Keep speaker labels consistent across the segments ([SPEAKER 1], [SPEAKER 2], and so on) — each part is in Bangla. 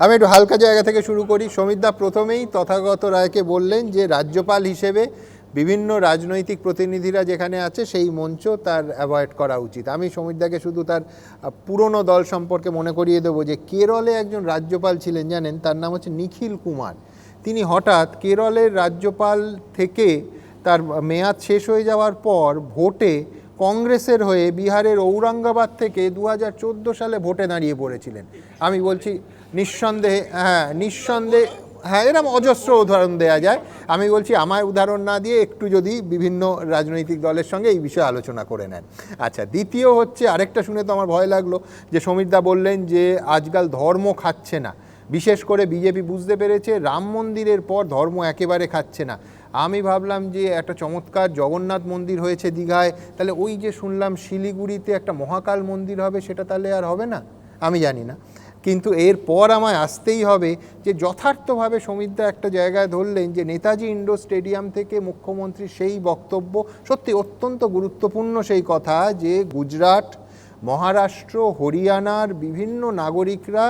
[SPEAKER 1] আমি একটু হালকা জায়গা থেকে শুরু করি। সমিতদা প্রথমেই তথাগত রায়কে বললেন যে, রাজ্যপাল হিসেবে বিভিন্ন রাজনৈতিক প্রতিনিধিরা যেখানে আছে সেই মঞ্চ তার অ্যাভয়েড করা উচিত। আমি সমিতদাকে শুধু তার পুরনো দল সম্পর্কে মনে করিয়ে দেবো যে, কেরলে একজন রাজ্যপাল ছিলেন, জানেন? তার নাম হচ্ছে নিখিল কুমার। তিনি হঠাৎ কেরলের রাজ্যপাল থেকে তার মেয়াদ শেষ হয়ে যাওয়ার পর ভোটে কংগ্রেসের হয়ে বিহারের ঔরঙ্গাবাদ থেকে দু হাজার চোদ্দ সালে ভোটে দাঁড়িয়ে পড়েছিলেন। আমি বলছি নিঃসন্দেহে হ্যাঁ নিঃসন্দেহে হ্যাঁ এরকম অজস্র উদাহরণ দেওয়া যায়। আমি বলছি আমার উদাহরণ না দিয়ে একটু যদি বিভিন্ন রাজনৈতিক দলের সঙ্গে এই বিষয়ে আলোচনা করে নেন। আচ্ছা দ্বিতীয় হচ্ছে, আরেকটা শুনে তো আমার ভয় লাগল, যে সমীরদা বললেন যে, আজকাল ধর্ম খাচ্ছে না। বিশেষ করে বিজেপি বুঝতে পেরেছে, রাম মন্দিরের পর ধর্ম একেবারে খাচ্ছে না। আমি ভাবলাম যে, একটা চমৎকার জগন্নাথ মন্দির হয়েছে দীঘায়, তাহলে ওই যে শুনলাম শিলিগুড়িতে একটা মহাকাল মন্দির হবে, সেটা তাহলে আর হবে না? আমি জানি না। কিন্তু এরপর আমায় আসতেই হবে যে যথার্থভাবে সমিতদা একটা জায়গায় ধরলেন যে নেতাজি ইন্ডোর স্টেডিয়াম থেকে মুখ্যমন্ত্রী সেই বক্তব্য, সত্যি অত্যন্ত গুরুত্বপূর্ণ সেই কথা যে গুজরাট, মহারাষ্ট্র, হরিয়ানার বিভিন্ন নাগরিকরা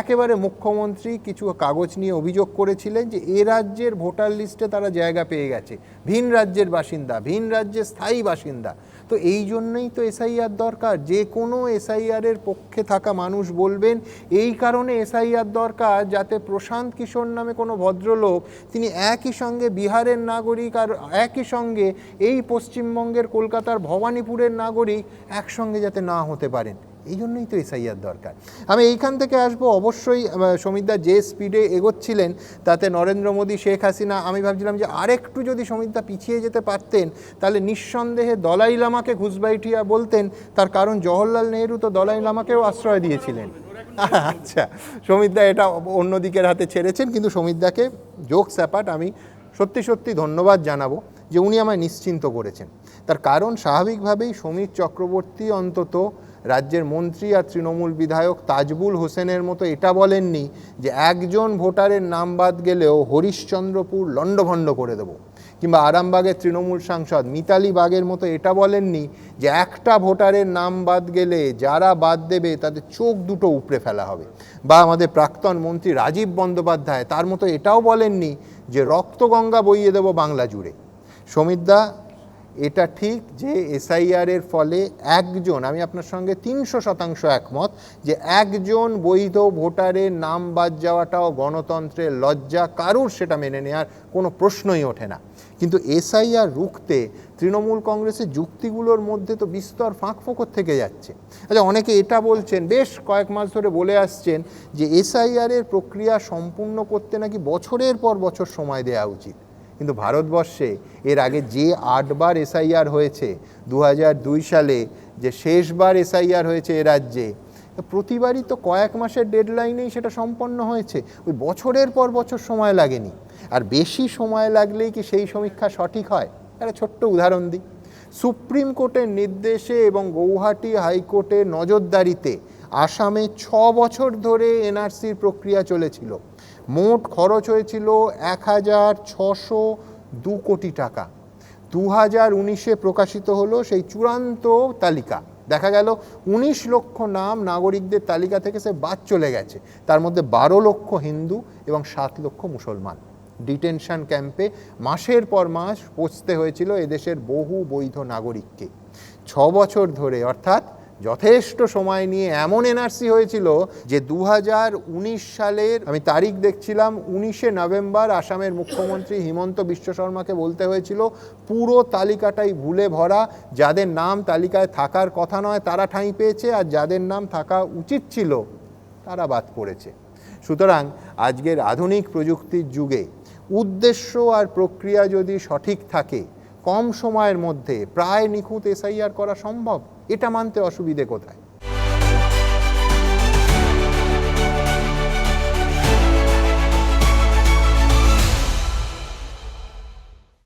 [SPEAKER 1] একেবারে মুখ্যমন্ত্রী কিছু কাগজ নিয়ে অভিযোগ করেছিলেন যে এ রাজ্যের ভোটার লিস্টে তারা জায়গা পেয়ে গেছে। ভিন রাজ্যের বাসিন্দা, ভিন রাজ্যের স্থায়ী বাসিন্দা। তো এই জন্যই তো এসআইআর দরকার। যে কোনো এসআইআরের পক্ষে থাকা মানুষ বলবেন, এই কারণে এসআইআর দরকার যাতে প্রশান্ত কিশোর নামে কোনো ভদ্রলোক তিনি একই সঙ্গে বিহারের নাগরিক আর একই সঙ্গে এই পশ্চিমবঙ্গের কলকাতার ভবানীপুরের নাগরিক একসঙ্গে যাতে না হতে পারেন। এই জন্যই তো এসআইআর দরকার। আমি এইখান থেকে আসব, অবশ্যই সমিতদা যে স্পিডে এগোচ্ছিলেন, তাতে নরেন্দ্র মোদী, শেখ হাসিনা, আমি ভাবছিলাম যে আরেকটু যদি সমিতদা পিছিয়ে যেতে পারতেন, তাহলে নিঃসন্দেহে দলাই লামাকে ঘুষবাইটিয়া বলতেন, তার কারণ জওহরলাল নেহরু তো দলাই লামাকেও আশ্রয় দিয়েছিলেন। আচ্ছা সমিতদা এটা অন্য দিকের হাতে ছেড়েছেন, কিন্তু সমিতদাকে যোগ স্যাপাট আমি সত্যি সত্যি ধন্যবাদ জানাব যে উনি আমায় নিশ্চিন্ত করেছেন। তার কারণ স্বাভাবিকভাবেই সমীর চক্রবর্তী অন্তত রাজ্যের মন্ত্রী আর তৃণমূল বিধায়ক তাজবুল হোসেনের মতো এটা বলেননি যে একজন ভোটারের নাম বাদ গেলেও হরিশ্চন্দ্রপুর লণ্ডভণ্ড করে দেবো। কিংবা আরামবাগের তৃণমূল সাংসদ মিতালি বাগের মতো এটা বলেননি যে একটা ভোটারের নাম বাদ গেলে যারা বাদ দেবে তাদের চোখ দুটো উপড়ে ফেলা হবে। বা আমাদের প্রাক্তন মন্ত্রী রাজীব বন্দ্যোপাধ্যায় তার মতো এটাও বলেননি যে রক্তগঙ্গা বইয়ে দেবো বাংলা জুড়ে। সমিতদা এটা ঠিক যে এসআইআর এর ফলে একজন, আমি আপনার সঙ্গে তিনশো শতাংশ একমত, যে একজন বৈধ ভোটারের নাম বাদ যাওয়াটাও গণতন্ত্রের লজ্জা, কারুর সেটা মেনে নেওয়ার কোনো প্রশ্নই ওঠে না। কিন্তু এসআইআর রুখতে তৃণমূল কংগ্রেসের যুক্তিগুলোর মধ্যে তো বিস্তর ফাঁক ফোকর থেকে যাচ্ছে। আচ্ছা অনেকে এটা বলছেন, বেশ কয়েক মাস ধরে বলে আসছেন যে এসআইআর এর প্রক্রিয়া সম্পূর্ণ করতে নাকি বছরের পর বছর সময় দেওয়া উচিত। কিন্তু ভারতবর্ষে এর আগে যে আটবার এসআইআর হয়েছে দু দুই সালে, যে শেষবার এসআইআর হয়েছে এ রাজ্যে, প্রতিবারই তো কয়েক মাসের ডেডলাইনেই সেটা সম্পন্ন হয়েছে। ওই বছরের পর বছর সময় লাগেনি। আর বেশি সময় লাগলেই কি সেই সমীক্ষা সঠিক হয়? একটা ছোট্ট উদাহরণ দিই। সুপ্রিম কোর্টের নির্দেশে এবং গৌহাটি হাইকোর্টের নজরদারিতে আসামে ছ বছর ধরে এনআরসির প্রক্রিয়া চলেছিল। মোট খরচ হয়েছিল এক হাজার ছশো দু কোটি টাকা। দু হাজার উনিশে প্রকাশিত হলো সেই চূড়ান্ত তালিকা। দেখা গেল, উনিশ লক্ষ নাম নাগরিকদের তালিকা থেকে সে বাদ চলে গেছে। তার মধ্যে বারো লক্ষ হিন্দু এবং সাত লক্ষ মুসলমান। ডিটেনশন ক্যাম্পে মাসের পর মাস পৌঁছতে হয়েছিল এদেশের বহু বৈধ নাগরিককে। ছ বছর ধরে, অর্থাৎ যথেষ্ট সময় নিয়ে এমন এনআরসি হয়েছিল যে দু হাজার উনিশ সালের, আমি তারিখ দেখছিলাম, উনিশে নভেম্বর আসামের মুখ্যমন্ত্রী হিমন্ত বিশ্ব শর্মাকে বলতে হয়েছিল, পুরো তালিকাটাই ভুলে ভরা, যাদের নাম তালিকায় থাকার কথা নয়, তারা ঠাঁই পেয়েছে আর যাদের নাম থাকা উচিত ছিল, তারা বাদ পড়েছে। সুতরাং আজকের আধুনিক প্রযুক্তির যুগে উদ্দেশ্য আর প্রক্রিয়া যদি সঠিক থাকে, কম সময়ের মধ্যে প্রায় নিখুঁত এসআইআর করা সম্ভব। এটা মানতে অসুবিধে কোথায়?